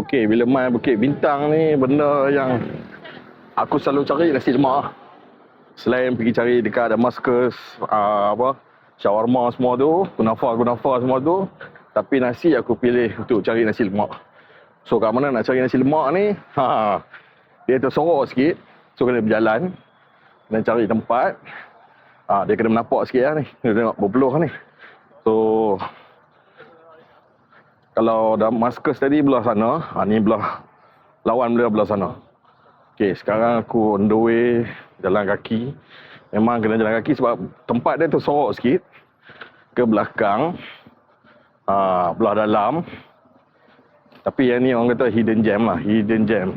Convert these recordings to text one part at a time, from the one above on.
Okey, bila main Bukit Bintang ni benda yang aku selalu cari nasi lemak. lah. Selain pergi cari dekat Damascus, uh, apa, shawarma semua tu, kunafa-kunafa semua tu, tapi nasi aku pilih untuk cari nasi lemak. So kat mana nak cari nasi lemak ni, ha, dia tersorok sikit. So kena berjalan, kena cari tempat. Ha, dia kena menampak sikit lah ni. Dia tengok berpeluh ni. So kalau Damascus tadi belah sana, ha, ni belah lawan dia belah sana. Okey, sekarang aku on the way jalan kaki. Memang kena jalan kaki sebab tempat dia tersorok sikit ke belakang. Ha, belah dalam. Tapi yang ni orang kata hidden gem lah, hidden gem.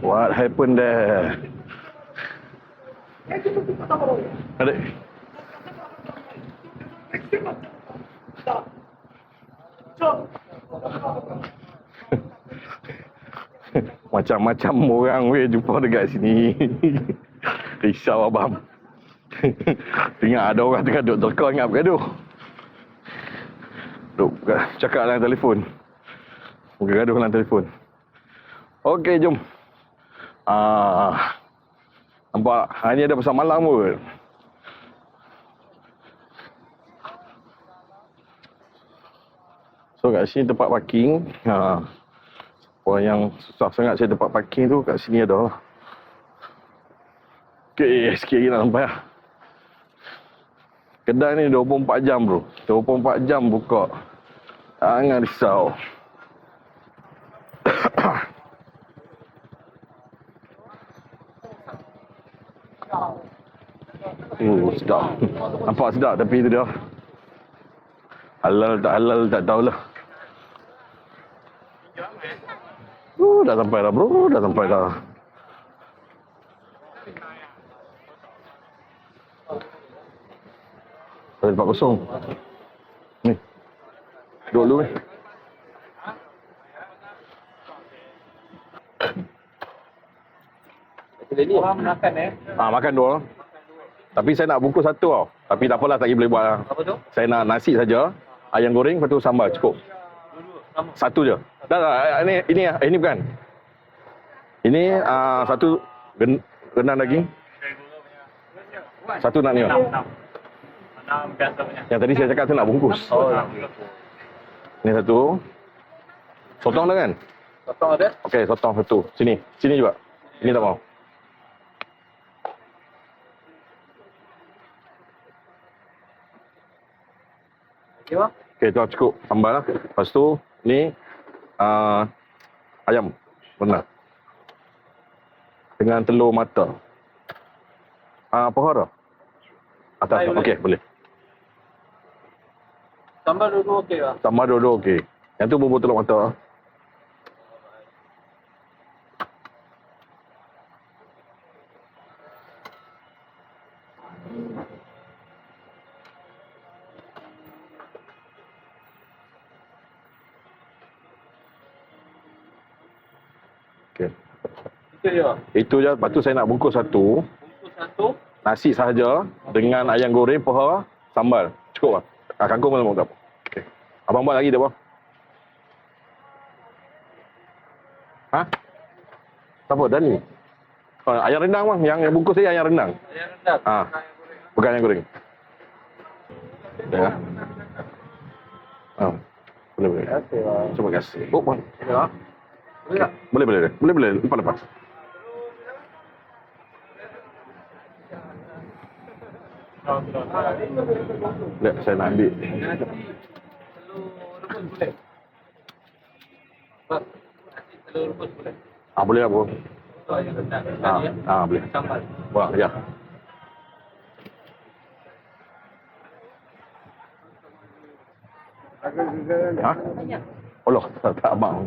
What happened there? Adik. Macam-macam orang weh jumpa dekat sini. Risau abang. Ingat ada orang tengah duduk terka ingat bergaduh. Duk cakap dalam telefon. Bergaduh dalam telefon. Okey, jom. Ah, nampak hari ni ada pasar malam pun. So kat sini tempat parking. Ha. Orang yang susah sangat cari tempat parking tu kat sini ada. Okey, sikit lagi nak sampai lah. Kedai ni 24 jam bro. 24 jam buka. Jangan risau. Oh, sedap. Nampak sedap tapi itu dia. Halal tak halal tak tahulah. Oh, dah sampai dah bro, dah sampai dah. Ada tempat kosong. Ni. Duduk dulu ni. Orang makan eh. Ah, makan dua. Tapi saya nak bungkus satu tau. Tapi tak apalah, tak boleh buat lah. Apa tu? Saya nak nasi saja, ayam goreng, lepas tu sambal cukup. Satu je. Dah, dah, ini ini eh, ini bukan. Ini uh, satu gen, rendang daging. Satu nak ni. Oh. enam. Yang tadi saya cakap tu nak bungkus. Oh, enam. Ni satu. Sotong dah kan? Potong ada? Okey, sotong satu. Sini. Sini juga. Ini tak mau. Okey bang. Okey, tu cukup sambal lah. Lepas tu, ni uh, ayam. Benar. Dengan telur mata. Uh, apa hara? Atas. Baik, boleh. Okey, boleh. Sambal dulu okey bang. Sambal dua-dua okey. Yang tu bubur telur mata. Okey. Itu je. Itu je. Lepas tu saya nak bungkus satu. Bungkus satu. Nasi sahaja dengan ayam goreng, poha, sambal. Cukup lah. Ah, kangkung pun tak apa. Okey. Abang buat lagi dah, bang. Ha? Apa? Dah ni? Oh, ayam rendang bang. Yang, yang bungkus saya ayam rendang. Ayam rendah. Ah. Bukan ayam goreng. Ya. Oh. Boleh, boleh. Terima kasih. Terima kasih. Oh, bang. Boleh? Boleh, boleh. Boleh, boleh. Lepas, lepas. Boleh, saya nak ambil. Ah, boleh lah, bro. Ah, ah, boleh. Wah, ya. Ha? Allah, tak abang.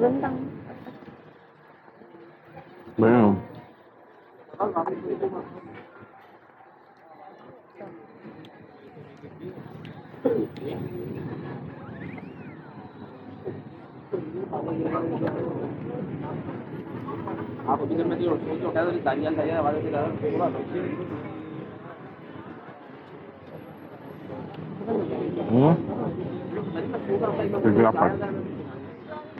tôi đứng đâu Má không? Ah, pues tienen metido el suyo, cada italiano de allá, vale, tirador, figurado. ¿Cómo? ¿Qué es la parte?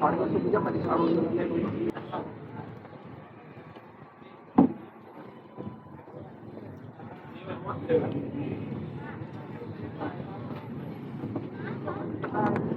पाँच वर्ष की Thank you.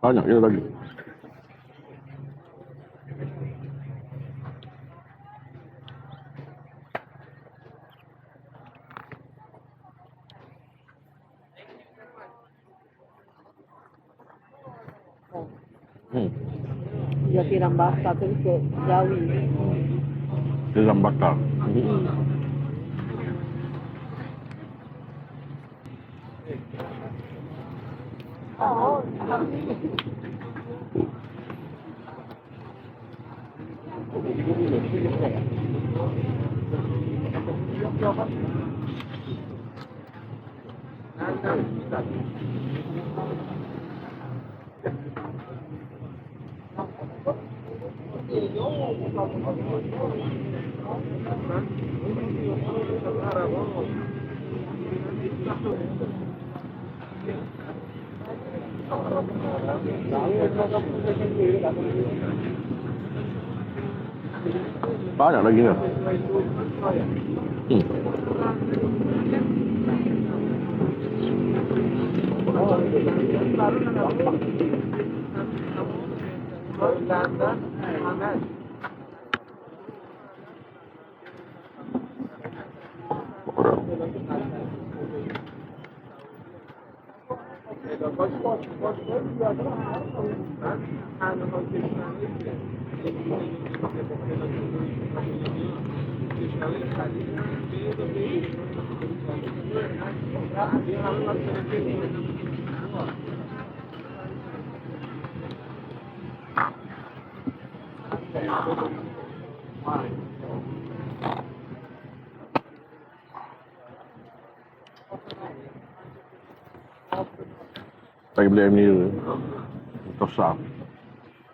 Có nhận? Lambata ke ke Jawi. Di Lambata. Oh. Thank you. 八两的斤啊！嗯。Hollanda'dan Ahmet. Thank you. Проблем не то сам.